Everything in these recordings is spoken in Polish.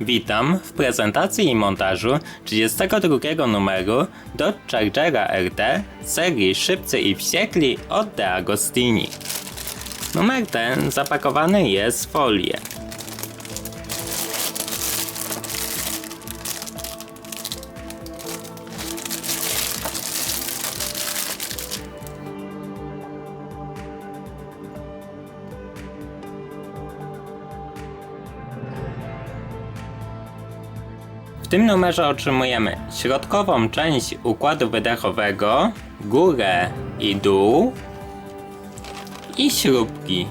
Witam w prezentacji i montażu 32 numeru Dodge Chargera RT serii Szybcy i Wściekli od De Agostini. Numer ten zapakowany jest w folię. Tym numerze otrzymujemy środkową część układu wydechowego, górę i dół i śrubki.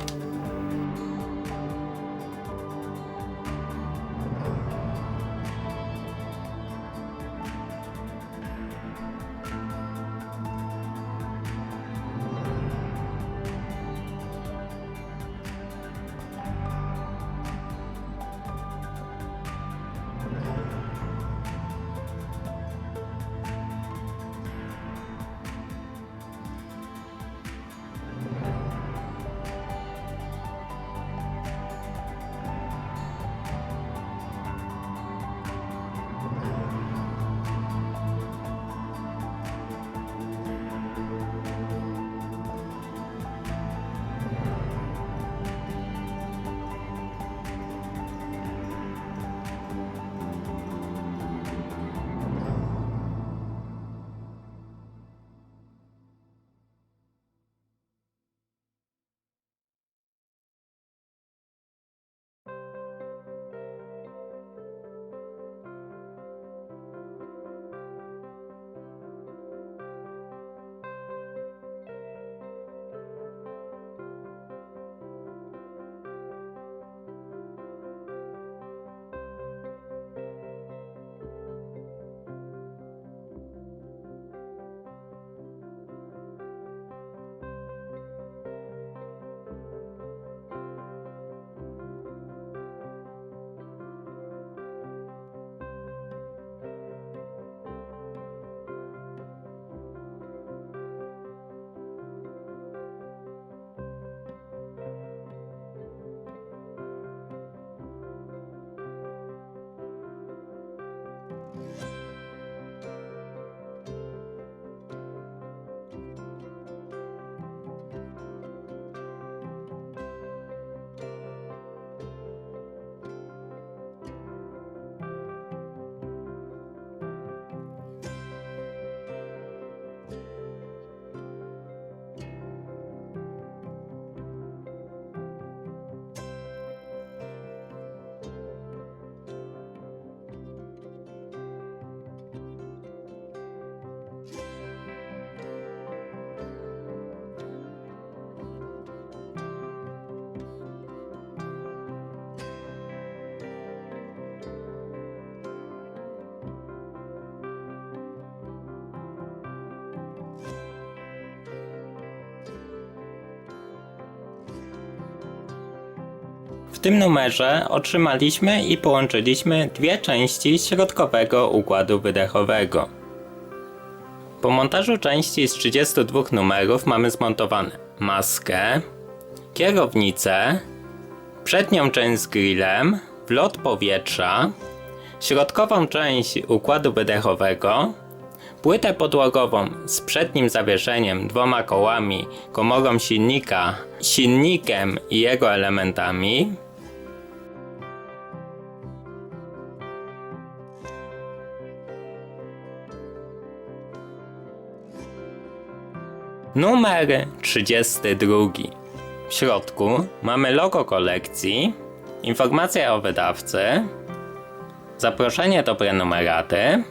Tym numerze otrzymaliśmy i połączyliśmy dwie części środkowego układu wydechowego. Po montażu części z 32 numerów mamy zmontowane maskę, kierownicę, przednią część z grillem, wlot powietrza, środkową część układu wydechowego, płytę podłogową z przednim zawieszeniem, dwoma kołami, komorą silnika, silnikiem i jego elementami, Numer 32. W środku mamy logo kolekcji, informacja o wydawcy, zaproszenie do prenumeraty,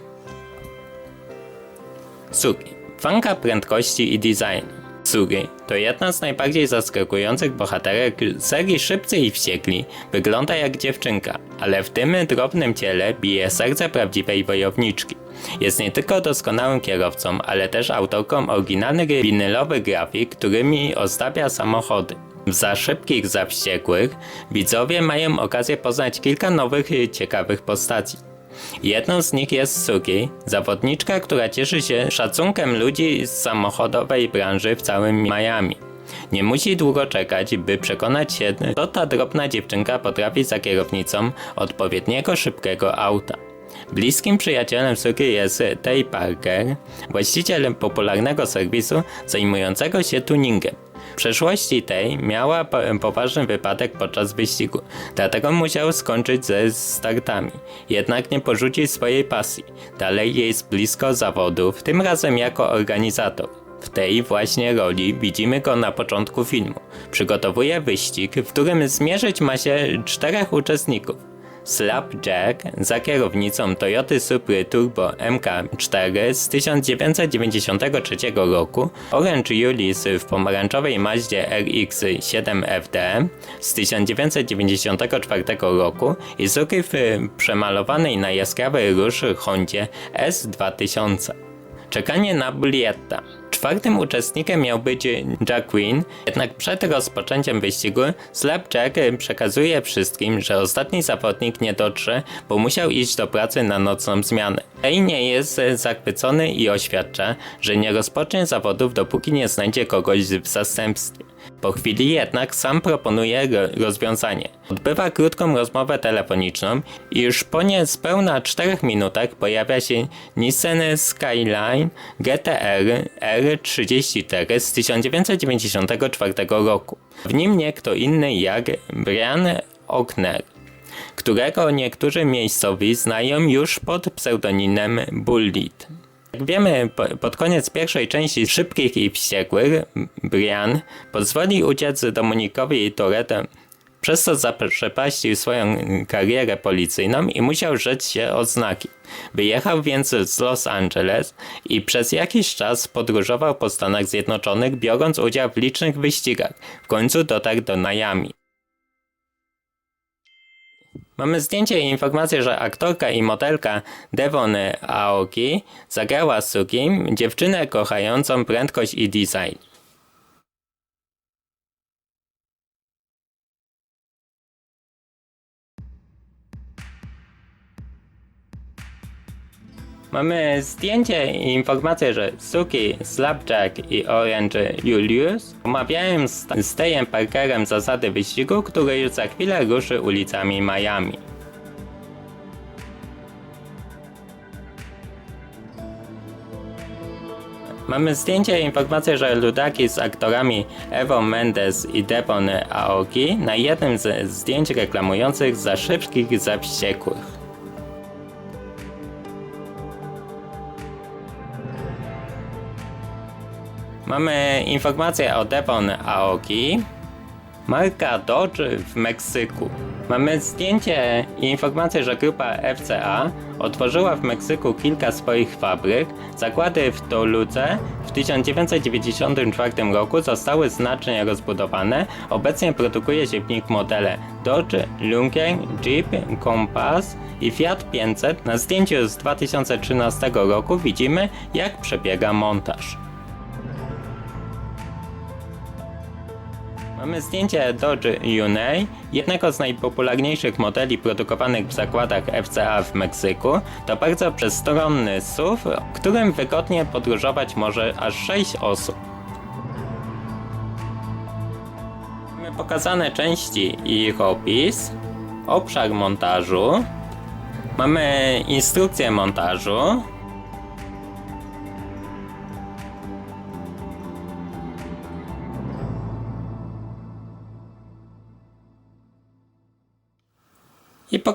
Sugi. Fanka prędkości i designu. Sugi to jedna z najbardziej zaskakujących bohaterek serii Szybcy i Wściekli. Wygląda jak dziewczynka, ale w tym drobnym ciele bije serce prawdziwej wojowniczki. Jest nie tylko doskonałym kierowcą, ale też autorką oryginalnych winylowych grafik, którymi ozdabia samochody. W Za szybkich, za wściekłych widzowie mają okazję poznać kilka nowych, ciekawych postaci. Jedną z nich jest Suki, zawodniczka, która cieszy się szacunkiem ludzi z samochodowej branży w całym Miami. Nie musi długo czekać, by przekonać się, to ta drobna dziewczynka potrafi za kierownicą odpowiedniego szybkiego auta. Bliskim przyjacielem Suki jest Tay Parker, właściciel popularnego serwisu zajmującego się tuningiem. W przeszłości tej miała po- poważny wypadek podczas wyścigu, dlatego musiał skończyć ze startami. Jednak nie porzucił swojej pasji. Dalej jest blisko zawodów, tym razem jako organizator. W tej właśnie roli widzimy go na początku filmu. Przygotowuje wyścig, w którym zmierzyć ma się czterech uczestników. Slapjack za kierownicą Toyoty Supry Turbo MK4 z 1993 roku, Orange Julius w pomarańczowej Mazdzie RX-7 FD z 1994 roku i Suki w przemalowanej na jaskrawy róż Hondzie S2000. Czekanie na Bulietta. Czwartym uczestnikiem miał być Jack Quinn, jednak przed rozpoczęciem wyścigu Slapjack przekazuje wszystkim, że ostatni zawodnik nie dotrze, bo musiał iść do pracy na nocną zmianę. Ray nie jest zachwycony i oświadcza, że nie rozpocznie zawodów dopóki nie znajdzie kogoś w zastępstwie. Po chwili jednak sam proponuje ro- rozwiązanie. Odbywa krótką rozmowę telefoniczną i już po niespełna 4 minutach pojawia się Nissan Skyline GTR R34 z 1994 roku. W nim nie kto inny jak Brian Ockner którego niektórzy miejscowi znają już pod pseudonimem Bullet. Jak wiemy, po, pod koniec pierwszej części Szybkich i Wściekłych, Brian pozwoli uciec Dominikowi Toretto, przez co zaprzepaścił swoją karierę policyjną i musiał rzeć się o znaki. Wyjechał więc z Los Angeles i przez jakiś czas podróżował po Stanach Zjednoczonych, biorąc udział w licznych wyścigach. W końcu dotarł do Miami. Mamy zdjęcie i informację, że aktorka i modelka Devon Aoki zagrała Suki, dziewczynę kochającą prędkość i design. Mamy zdjęcie i informację, że Suki, Slapjack i Orange Julius omawiają z, z Tejem Parkerem zasady wyścigu, który już za chwilę ruszy ulicami Miami. Mamy zdjęcie i informację, że ludaki z aktorami Evo Mendes i Devon Aoki na jednym z zdjęć reklamujących za szybkich za wściekłych. Mamy informację o Devon Aoki, marka Dodge w Meksyku. Mamy zdjęcie i informację, że grupa FCA otworzyła w Meksyku kilka swoich fabryk. Zakłady w Toluce w 1994 roku zostały znacznie rozbudowane. Obecnie produkuje się w nich modele Dodge, Lincoln, Jeep, Compass i Fiat 500. Na zdjęciu z 2013 roku widzimy jak przebiega montaż. Mamy zdjęcie Dodge Unay, jednego z najpopularniejszych modeli produkowanych w zakładach FCA w Meksyku. To bardzo przestronny SUV, którym wygodnie podróżować może aż 6 osób. Mamy pokazane części i ich opis, obszar montażu, mamy instrukcję montażu,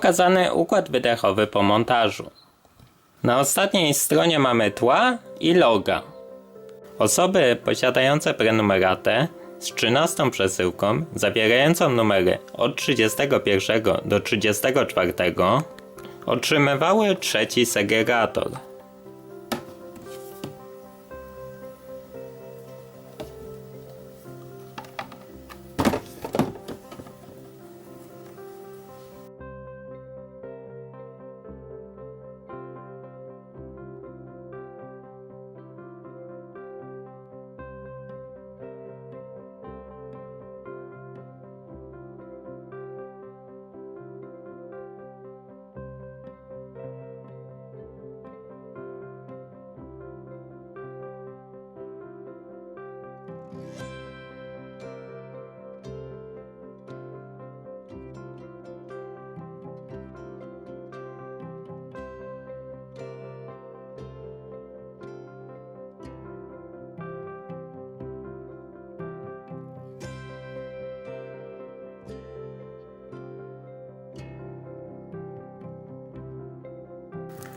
pokazany układ wydechowy po montażu. Na ostatniej stronie mamy tła i loga. Osoby posiadające prenumeratę z 13 przesyłką zawierającą numery od 31 do 34 otrzymywały trzeci segregator.